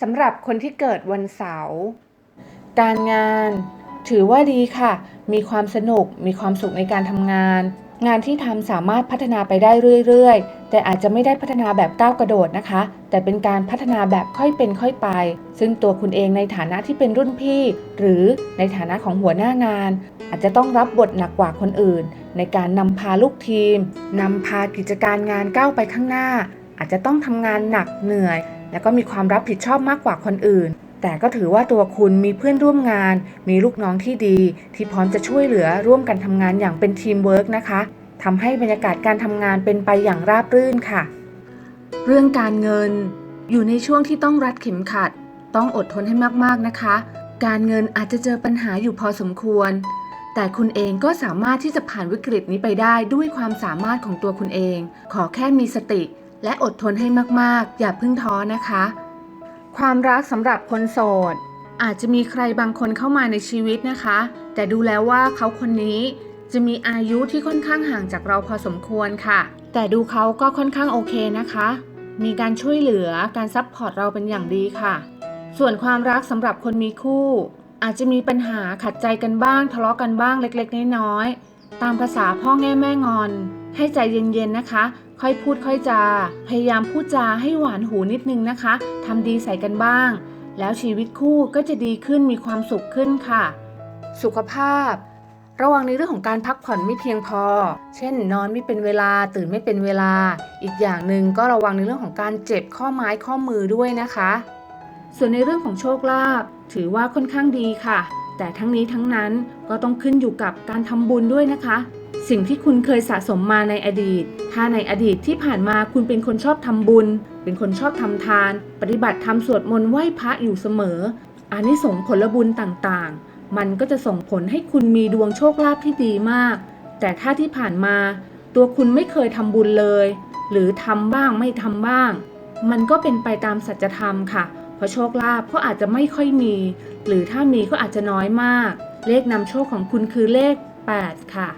สำหรับคนที่เกิดวันเสาร์ การงาน ถือว่าดีค่ะ มีความสนุก มีความสุขในการทำงาน งานที่ทำสามารถพัฒนาไปได้เรื่อยๆ แต่อาจจะไม่ได้พัฒนาแบบก้าวกระโดดนะคะ แต่เป็นการพัฒนาแบบค่อยเป็นค่อยไป ซึ่งตัวคุณเองในฐานะที่เป็นรุ่นพี่ หรือในฐานะของหัวหน้างาน อาจจะต้องรับบทหนักกว่าคนอื่น ในการนำพาลูกทีมนำพากิจการงานก้าวไปข้างหน้า อาจจะต้องทำงานหนักเหนื่อย แล้วก็มีความรับผิดชอบมากกว่าคนอื่น แต่ก็ถือว่าตัวคุณมีเพื่อนร่วมงาน มีลูกน้องที่ดี ที่พร้อมจะช่วยเหลือร่วมกันทำงานอย่างเป็นทีมเวิร์กนะคะทำให้บรรยากาศการทำงานเป็นไปอย่างราบรื่นค่ะ เรื่องการเงิน อยู่ในช่วงที่ต้องรัดเข็มขัด ต้องอดทนให้มากๆนะคะ การเงินอาจจะเจอปัญหาอยู่พอสมควร แต่คุณเองก็สามารถที่จะผ่านวิกฤตนี้ไปได้ด้วยความสามารถของตัวคุณเอง ขอแค่มีสติ และอดทนให้มากๆ อย่าเพิ่งท้อนะคะ ความรักสำหรับคนโสด อาจจะมีใครบางคนเข้ามาในชีวิตนะคะ แต่ดูแล้วว่าเขาคนนี้จะมีอายุที่ค่อนข้างห่างจากเราพอสมควรค่ะ แต่ดูเขาก็ค่อนข้างโอเคนะคะ มีการช่วยเหลือการซัพพอร์ตเราเป็นอย่างดีค่ะ ส่วนความรักสำหรับคนมีคู่ อาจจะมีปัญหาขัดใจกันบ้าง ทะเลาะกันบ้างเล็กๆน้อยๆตามภาษาพ่อแง่แม่งอน ให้ใจเย็นๆนะคะ ค่อยพูดค่อยจา พยายามพูดจาให้หวานหูนิดนึงนะคะทำดีใส่กันบ้าง แล้วชีวิตคู่ก็จะดีขึ้นมีความสุขขึ้นค่ะ สุขภาพ ระวังในเรื่องของการพักผ่อนไม่เพียงพอ เช่น นอนไม่เป็นเวลาตื่นไม่เป็นเวลา อีกอย่างหนึ่งก็ระวังในเรื่องของการเจ็บข้อไม้ข้อมือด้วยนะคะ ส่วนในเรื่องของโชคลาภถือว่าค่อนข้างดีค่ะแต่ทั้งนี้ทั้งนั้นก็ต้องขึ้นอยู่กับการทำบุญด้วยนะคะ สิ่งที่คุณเคยสะสมมาในอดีต ถ้าในอดีตที่ผ่านมาคุณเป็นคนชอบทำบุญ เป็นคนชอบทำทาน ปฏิบัติธรรมสวดมนต์ไหว้พระอยู่เสมออานิสงส์ผลบุญต่างๆ มันก็จะส่งผลให้คุณมีดวงโชคลาภที่ดีมาก แต่ถ้าที่ผ่านมา ตัวคุณไม่เคยทำบุญเลย หรือทำบ้างไม่ทำบ้าง มันก็เป็นไปตามสัจธรรมค่ะ เพราะโชคลาภก็อาจจะไม่ค่อยมี หรือถ้ามีก็อาจจะน้อยมาก เลขนำโชคของคุณคือเลข 8 ค่ะ